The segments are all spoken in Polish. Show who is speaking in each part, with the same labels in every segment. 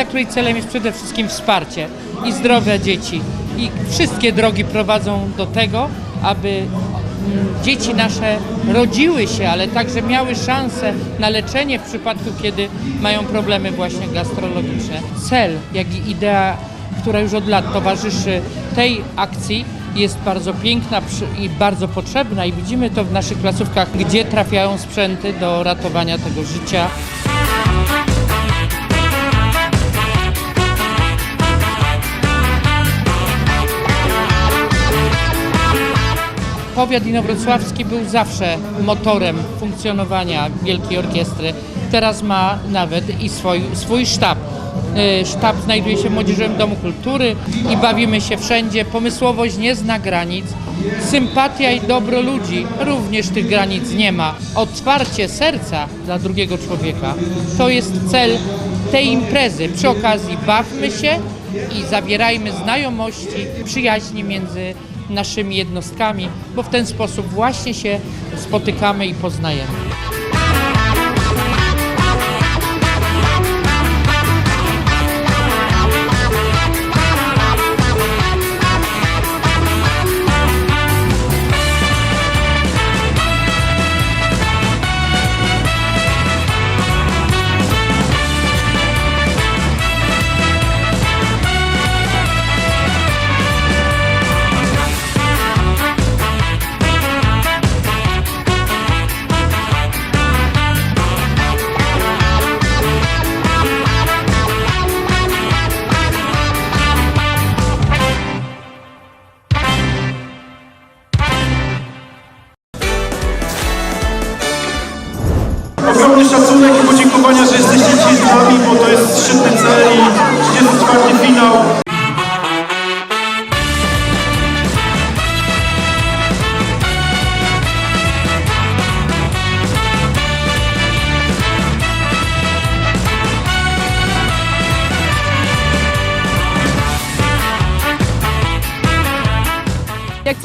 Speaker 1: impreza, której celem jest przede wszystkim wsparcie i zdrowia dzieci. I wszystkie drogi prowadzą do tego, aby mm, dzieci nasze rodziły się, ale także miały szansę na leczenie w przypadku, kiedy mają problemy właśnie gastrologiczne. Cel, jak i idea, która już od lat towarzyszy tej akcji, jest bardzo piękna i bardzo potrzebna i widzimy to w naszych placówkach, gdzie trafiają sprzęty do ratowania tego życia. Powiat inowrocławski był zawsze motorem funkcjonowania Wielkiej Orkiestry. Teraz ma nawet i swój, swój sztab. Y, Sztab znajduje się w Młodzieżowym Domu Kultury i bawimy się wszędzie. Pomysłowość nie zna granic. Sympatia i dobro ludzi również tych granic nie ma. Otwarcie serca dla drugiego człowieka to jest cel tej imprezy. Przy okazji bawmy się i zawierajmy znajomości, przyjaźni między naszymi jednostkami, bo w ten sposób właśnie się spotykamy i poznajemy.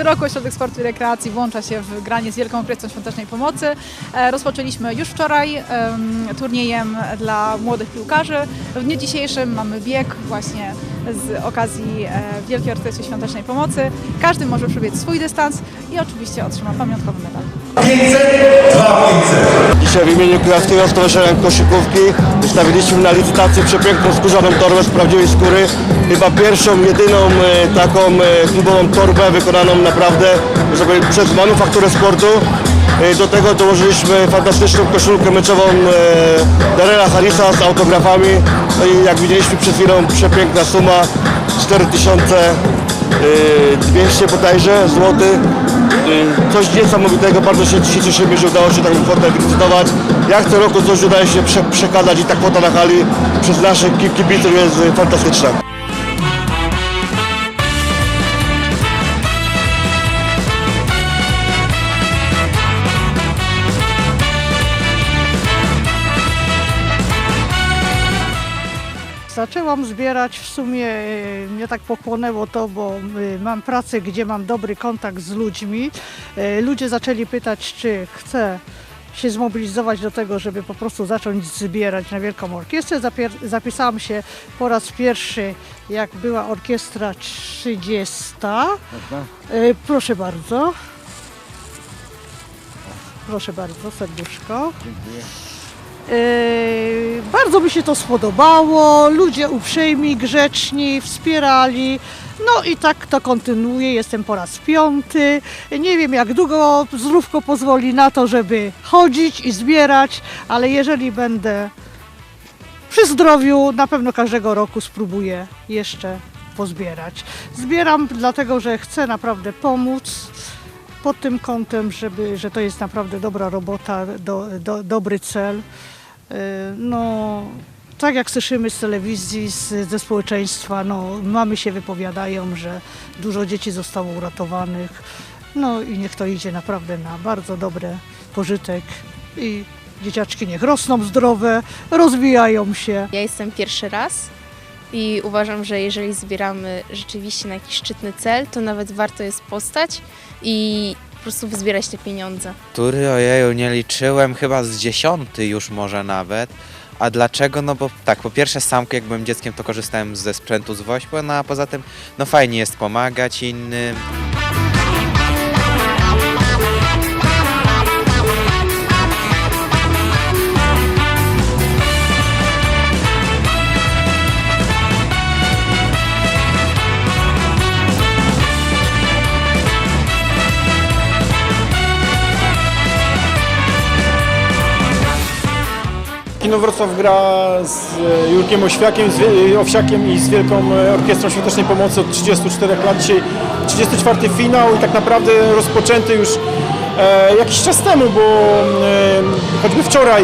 Speaker 2: Roku Ośrodek Sportu i Rekreacji włącza się w granie z Wielką Orkiestrą Świątecznej Pomocy. E, Rozpoczęliśmy już wczoraj em, turniejem dla młodych piłkarzy. W dniu dzisiejszym mamy bieg właśnie z okazji e, Wielkiej Orkiestry Świątecznej Pomocy. Każdy może przebiec swój dystans i oczywiście otrzyma pamiątkowy medal.
Speaker 3: Dzisiaj w imieniu Kujawskiego Stowarzyszenia Koszykówki wystawiliśmy na licytację przepiękną skórzaną torbę z prawdziwej skóry. Chyba pierwszą, jedyną e, taką e, klubową torbę wykonaną naprawdę żeby przez manufakturę sportu. E, Do tego dołożyliśmy fantastyczną koszulkę meczową e, Darela Harrisa z autografami. No i jak widzieliśmy przed chwilą przepiękna suma 4200 bodajże złotych. Y, Coś niesamowitego, bardzo się dzisiaj cieszymy, że udało się taką kwotę wylicytować. Jak co roku coś udaje się prze, przekazać i ta kwota na hali przez naszych ki- kibiców jest y, fantastyczna.
Speaker 4: Zaczęłam zbierać, w sumie e, mnie tak pochłonęło to, bo e, mam pracę, gdzie mam dobry kontakt z ludźmi. E, Ludzie zaczęli pytać, czy chcę się zmobilizować do tego, żeby po prostu zacząć zbierać na Wielką Orkiestrę. Zapier- zapisałam się po raz pierwszy, jak była orkiestra 30. E, Proszę bardzo. Proszę bardzo, serduszko. Yy, bardzo mi się to spodobało. Ludzie uprzejmi, grzeczni, wspierali. No i tak to kontynuuje. Jestem po raz piąty. Nie wiem jak długo zdrówko pozwoli na to, żeby chodzić i zbierać, ale jeżeli będę przy zdrowiu, na pewno każdego roku spróbuję jeszcze pozbierać. Zbieram dlatego, że chcę naprawdę pomóc pod tym kątem, żeby, że to jest naprawdę dobra robota, do, do, dobry cel. Yy, No, tak jak słyszymy z telewizji, z, ze społeczeństwa, no, mamy się wypowiadają, że dużo dzieci zostało uratowanych. No i niech to idzie naprawdę na bardzo dobry pożytek i dzieciaczki niech rosną zdrowe, rozwijają się.
Speaker 5: Ja jestem pierwszy raz i uważam, że jeżeli zbieramy rzeczywiście na jakiś szczytny cel, to nawet warto jest postać i po prostu wyzbierać te pieniądze.
Speaker 6: Który ojeju nie liczyłem, chyba z dziesiąty już może nawet, A dlaczego? No bo tak, po pierwsze sam jak byłem dzieckiem to korzystałem ze sprzętu z Wośpo, no a poza tym no fajnie jest pomagać innym.
Speaker 7: Kino Wrocław gra z e, Jurkiem Oświakiem, z Wie- Owsiakiem i z Wielką e, Orkiestrą Świątecznej Pomocy od 34 lat. Dzisiaj 34 finał i tak naprawdę rozpoczęty już e, jakiś czas temu, bo e, choćby wczoraj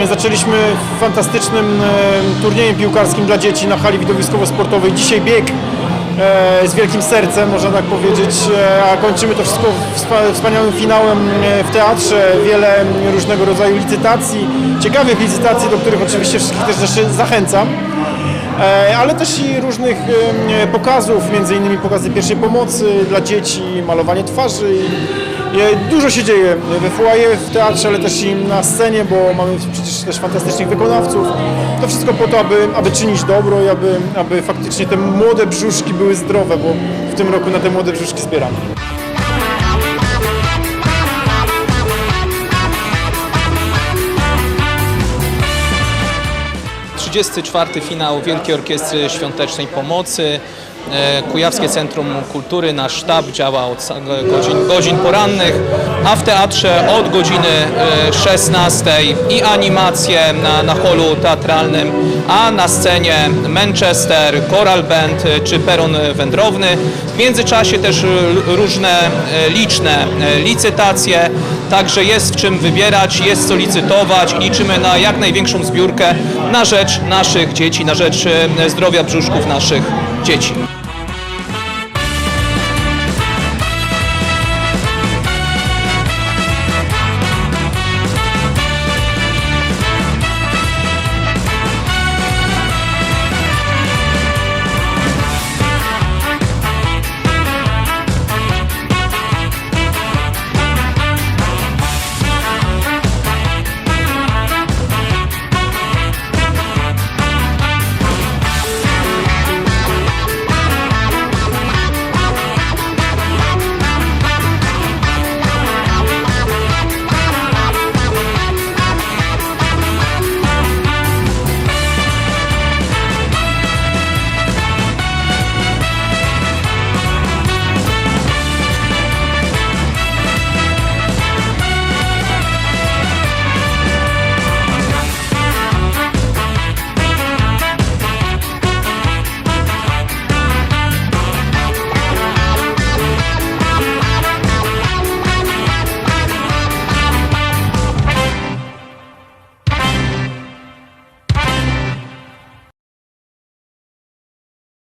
Speaker 7: e, zaczęliśmy fantastycznym e, turniejem piłkarskim dla dzieci na hali widowiskowo-sportowej. Dzisiaj bieg e, z wielkim sercem, można tak powiedzieć, e, a kończymy to wszystko wspa- wspaniałym finałem e, w teatrze. Wiele różnego rodzaju licytacji, ciekawych licytacji, do których oczywiście wszystkich też zachęcam. E, Ale też i różnych e, pokazów, między innymi pokazy pierwszej pomocy dla dzieci, malowanie twarzy. E, Dużo się dzieje we foyer, w teatrze, ale też i na scenie, bo mamy przecież też fantastycznych wykonawców. To wszystko po to, aby, aby czynić dobro i aby, aby faktycznie te młode brzuszki były zdrowe, bo w tym roku na te młode brzuszki zbieramy.
Speaker 8: Czwarty finał Wielkiej Orkiestry Świątecznej Pomocy. E, Kujawskie Centrum Kultury, nasz sztab działa od godzin, godzin porannych, a w teatrze od godziny e, 16 i animacje na, na holu teatralnym, a na scenie Manchester, Choral Band e, czy Peron Wędrowny. W międzyczasie też e, różne e, liczne e, licytacje, także jest w czym wybierać, jest co licytować i liczymy na jak największą zbiórkę na rzecz naszych dzieci, na rzecz e, zdrowia brzuszków naszych dzieci.